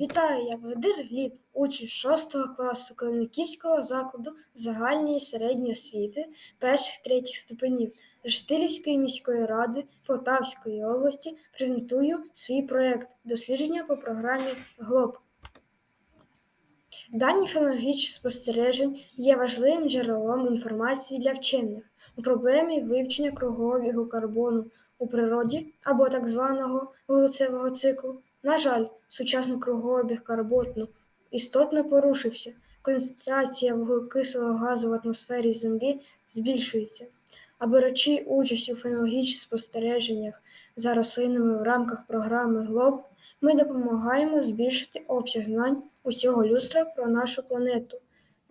Вітаю, я Володимир Гліб, учень 6 класу Клиниківського закладу загальної середньої освіти перших третіх ступенів Рештилівської міської ради Полтавської області. Презентую свій проєкт дослідження по програмі ГЛОБ. Дані фенологічних спостережень є важливим джерелом інформації для вчених у проблемі вивчення кругообігу карбону у природі або так званого вуглецевого циклу. На жаль, сучасний кругообіг карботну істотно порушився. Концентрація вуглекислого газу в атмосфері Землі збільшується. А беручи участь у фенологічних спостереженнях за рослинами в рамках програми ГЛОБ, ми допомагаємо збільшити обсяг знань усього людства про нашу планету.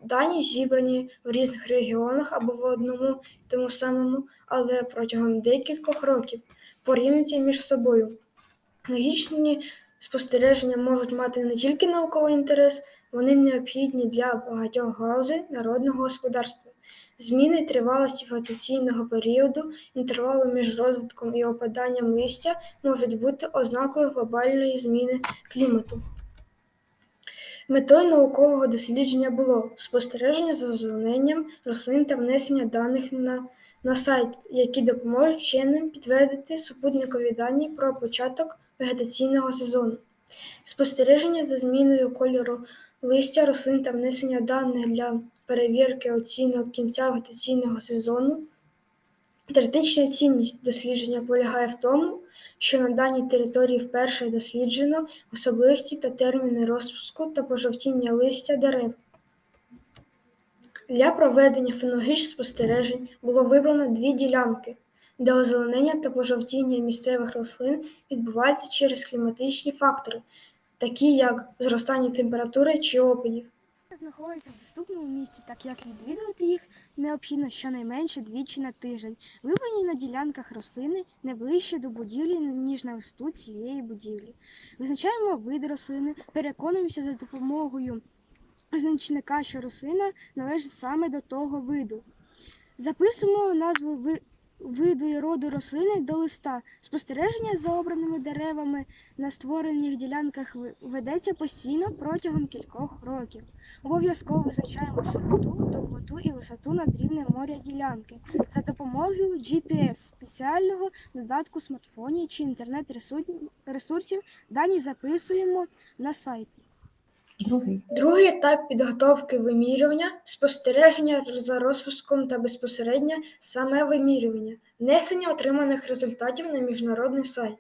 Дані зібрані в різних регіонах або в одному і тому самому, але протягом декількох років порівняться між собою. Логічні спостереження можуть мати не тільки науковий інтерес, вони необхідні для багатьох галузей народного господарства. Зміни тривалості вегетаційного періоду, інтервалу між розвитком і опаданням листя можуть бути ознакою глобальної зміни клімату. Метою наукового дослідження було спостереження за озелененням рослин та внесення даних на, на сайт, які допоможуть вченим підтвердити супутникові дані про початок вегетаційного сезону. Спостереження за зміною кольору листя рослин та внесення даних для перевірки оцінок кінця вегетаційного сезону. Теоретична цінність дослідження полягає в тому, що на даній території вперше досліджено особливості та терміни розпуску та пожовтіння листя дерев. Для проведення фенологічних спостережень було вибрано дві ділянки, де озеленення та пожовтіння місцевих рослин відбувається через кліматичні фактори, такі як зростання температури чи опадів. знаходяться в доступному місці, так як відвідувати їх необхідно щонайменше двічі на тиждень. Вибрані на ділянках рослини не ближче до будівлі, ніж на висту цієї будівлі. Визначаємо вид рослини, переконуємося за допомогою значника, що рослина належить саме до того виду. Записуємо назву виду і роду рослини до листа. Спостереження за обраними деревами на створених ділянках ведеться постійно протягом кількох років. Обов'язково визначаємо широту, довготу і висоту над рівнем моря ділянки за допомогою GPS, спеціального додатку смартфонів чи інтернет-ресурсів. Дані записуємо на сайт. Другий. Другий етап підготовки вимірювання, спостереження за розпуском та безпосередньо саме вимірювання, внесення отриманих результатів на міжнародний сайт.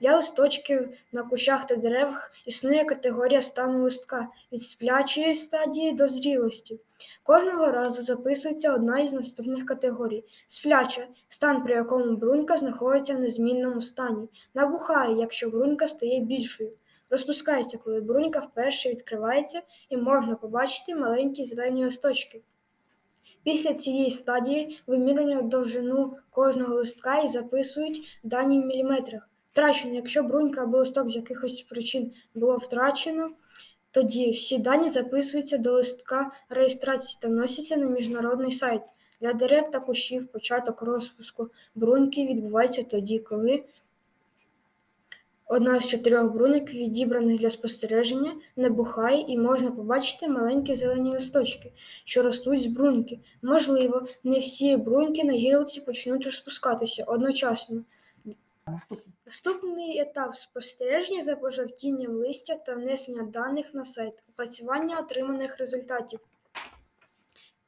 Для листочків на кущах та деревах існує категорія стану листка від сплячої стадії до зрілості. Кожного разу записується одна із наступних категорій: спляча стан, при якому брунька знаходиться в незмінному стані, набухає, якщо брунька стає більшою. Розпускається, коли брунька вперше відкривається і можна побачити маленькі зелені листочки. Після цієї стадії вимірюють довжину кожного листка і записують дані в міліметрах. Втрачено, якщо брунька або листок з якихось причин було втрачено, тоді всі дані записуються до листка реєстрації та вносяться на міжнародний сайт. Для дерев та кущів початок розпуску бруньки відбувається тоді, коли Одна з чотирьох бруньок, відібраних для спостереження, набухає і можна побачити маленькі зелені листочки, що ростуть з бруньки. Можливо, не всі бруньки на гілці почнуть розпускатися одночасно. Наступний. Етап спостереження за пожовтінням листя та внесення даних на сайт, опрацювання отриманих результатів.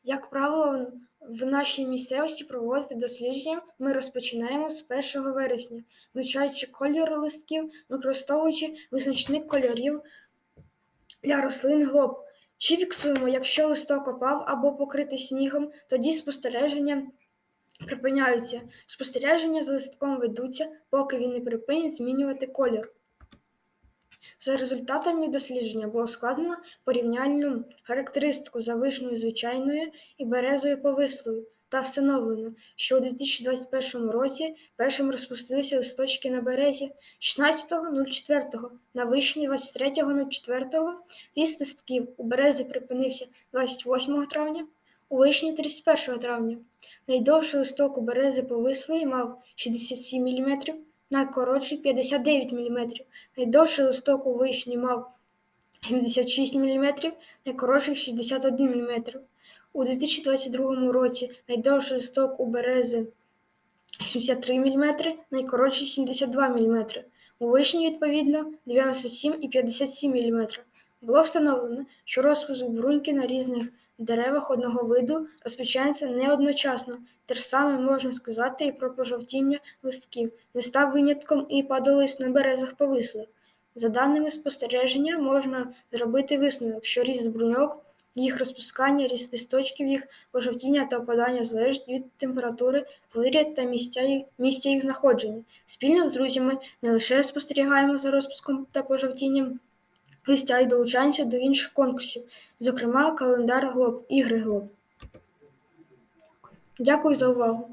Як правило, в нашій місцевості проводити дослідження ми розпочинаємо з 1 вересня, вивчаючи кольори листків, використовуючи визначник кольорів для рослин глоб. Чи фіксуємо, якщо листок опав або покритий снігом, тоді спостереження припиняються. Спостереження за листком ведуться, поки він не припинить змінювати колір. За результатами дослідження було складено порівняльну характеристику за вишнею звичайною і березою повислою та встановлено, що у 2021 році першим розпустилися листочки на березі 16.04, на вишні 23.04, ріст листків у берези припинився 28 травня, у вишні 31 травня. Найдовший листок у берези повислої мав 67 мм, найкоротший 59 мм. Найдовший листок у вишні мав 76 мм, найкоротший 61 мм. У 2022 році найдовший листок у берези 73 мм, найкоротший 72 мм. У вишні, відповідно, 97 і 57 мм. Було встановлено, що розпуск бруньки на різних деревах одного виду розпочинається не одночасно. Те ж саме можна сказати і про пожовтіння листків. Не став винятком і падалист на березах повисли. За даними спостереження, можна зробити висновок, що ріст бруньок, їх розпускання, ріст листочків, їх пожовтіння та опадання залежить від температури, повітря та місця, місця їх знаходження. Спільно з друзями не лише спостерігаємо за розпуском та пожовтінням листя і долучаємося до інших конкурсів, зокрема календар Глоб, ігри Глоб. Дякую за увагу.